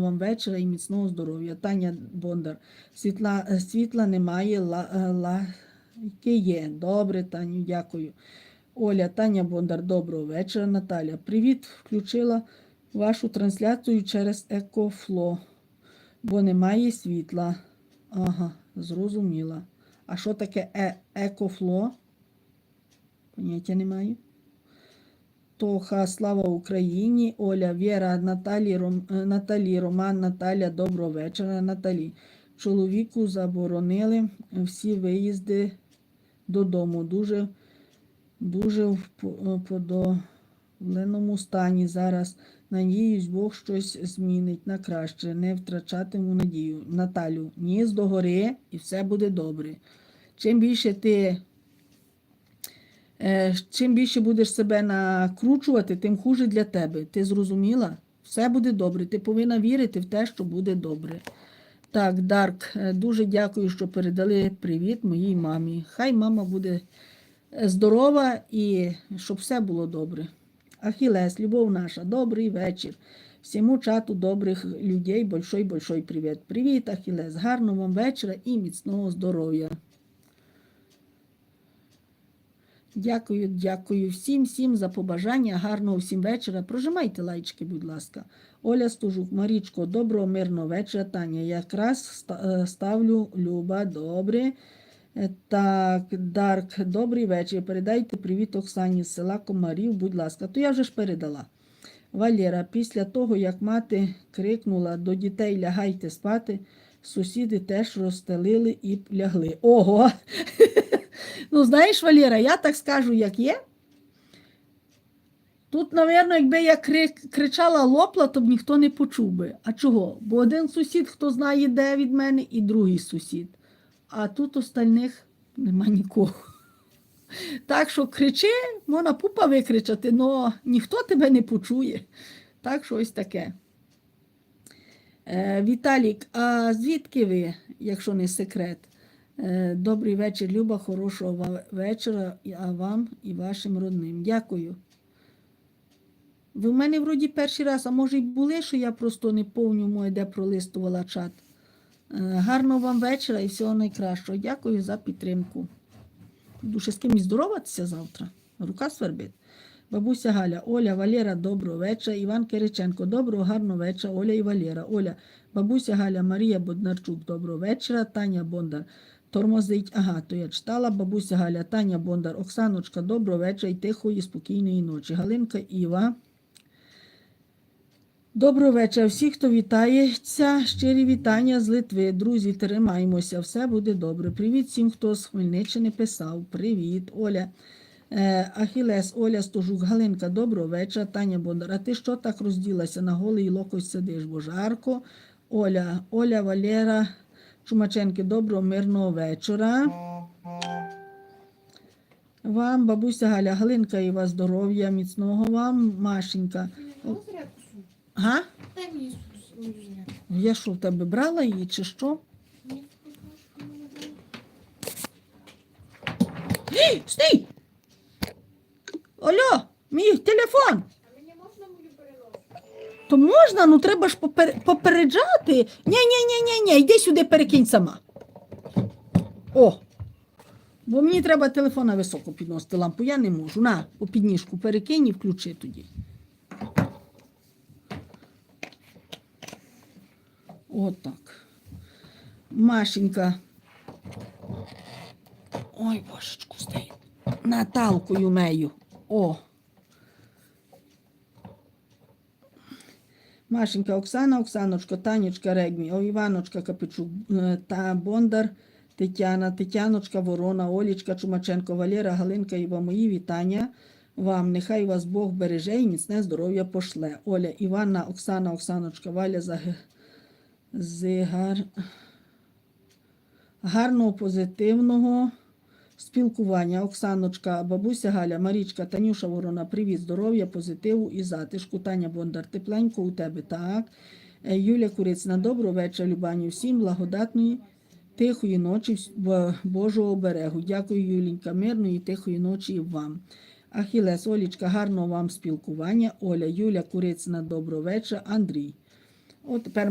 вам вечора і міцного здоров'я. Таня Бондар. Світла, е, світла немає, ла, е, лайки є. Добре, Таню, дякую. Оля, Таня Бондар, доброго вечора. Наталя. Привіт, включила вашу трансляцію через Екофло, бо немає світла. Ага, зрозуміла. А що таке е- екофло? Поняття не маю. Тоха, слава Україні, Оля, Віра, Наталі, Ром, е, Наталі, Роман, Наталя, доброго вечора, Наталі. Чоловіку заборонили всі виїзди додому. Дуже, дуже в по- подавленому стані зараз. Надіюсь, Бог щось змінить на краще. Не втрачатиму надію. Наталю, ніс до гори і все буде добре. Чим більше ти Е, Чим більше будеш себе накручувати, тим хуже для тебе. Ти зрозуміла? Все буде добре. Ти повинна вірити в те, що буде добре. Так, Дарк, е, дуже дякую, що передали привіт моїй мамі. Хай мама буде е, здорова і щоб все було добре. Ахілес, любов наша, добрий вечір. Всьому чату добрих людей, большой-большой привіт. Привіт, Ахілес, гарного вам вечора і міцного здоров'я. Дякую, дякую всім, всім за побажання. Гарного всім вечора. Прожимайте лайчики, будь ласка. Оля Стужук, Марічко, доброго, мирного вечора. Таня, якраз е, ставлю Люба, добре. Е, Так, Дарк, добрий вечір. Передайте привіт Оксані з села Комарів, будь ласка. То я вже ж передала. Валера, після того, як мати крикнула до дітей лягайте спати, сусіди теж розстелили і лягли. Ого! Ну, знаєш, Валера, я так скажу, як є. Тут, напевно, якби я кричала лопла, то б ніхто не почув би. А чого? Бо один сусід, хто знає, де від мене, і другий сусід. А тут остальних нема нікого. Так що кричи, можна пупа викричати, але ніхто тебе не почує. Так що ось таке. Е, Віталік, а звідки ви, якщо не секрет? Е, Добрий вечір, Люба, хорошого вечора, а вам і вашим родним. Дякую. Ви в мене вроді перший раз, а може й були, що я просто не повню де пролистувала чат. Е, Гарного вам вечора і всього найкращого. Дякую за підтримку. Душе з кимось здороватися завтра. Рука свербить. Бабуся Галя, Оля, Валера, доброго вечора. Іван Кириченко, доброго, гарного вечора. Оля і Валера. Оля, бабуся Галя, Марія Боднарчук, доброго вечора. Таня Бондар. Тормозить. Ага, то я читала. Бабуся Галя, Таня Бондар, Оксаночка, доброго вечора і тихої, спокійної ночі. Галинка Іва. Доброго вечора. Всі, хто вітається, щирі вітання з Литви. Друзі, тримаємося, все буде добре. Привіт всім, хто з Хмельниччини писав. Привіт, Оля. Е, Ахілес, Оля Стожук, Галинка, доброго вечора. Таня Бондар. А ти що так розділася? На голий локоть сидиш, бо жарко. Оля, Оля, Валера, Чумаченки, доброго, мирного вечора. Вам, бабуся Галя, Галинка і вас здоров'я, міцного вам, Машенька. Га? Я що в тебе брала її чи що? Стій! Алло, мій телефон! То можна, ну треба ж попереджати. Ні, ні, ні, ні, ні, йди сюди, перекинь сама. О! Бо мені треба телефона високо підносити лампу, я не можу. На, у підніжку перекинь і включи тоді. Отак. Машенька. Ой, божечку, стій. Наталкою мею. О. Машенька Оксана, Оксаночка, Танечка Регмі, Іваночка Капичук е, та Бондар, Тетяна, Тетяночка, Ворона, Олічка, Чумаченко, Валера, Галинка Іва, мої вітання вам. Нехай вас Бог береже і міцне здоров'я пошле. Оля, Іванна, Оксана, Оксаночка, Валя, Заги... Зигар... Гарного, позитивного спілкування. Оксаночка, бабуся Галя, Марічка, Танюша Ворона, привіт, здоров'я, позитиву і затишку. Таня Бондар, тепленько у тебе, так. Е, Юля Курицина, доброго вечора, Любаню. Всім благодатної, тихої ночі, Божого оберегу. Дякую, Юлінька, мирної, тихої ночі і вам. Ахілес, Олічка, гарного вам спілкування. Оля, Юля Курицина, доброго вечора. Андрій. От тепер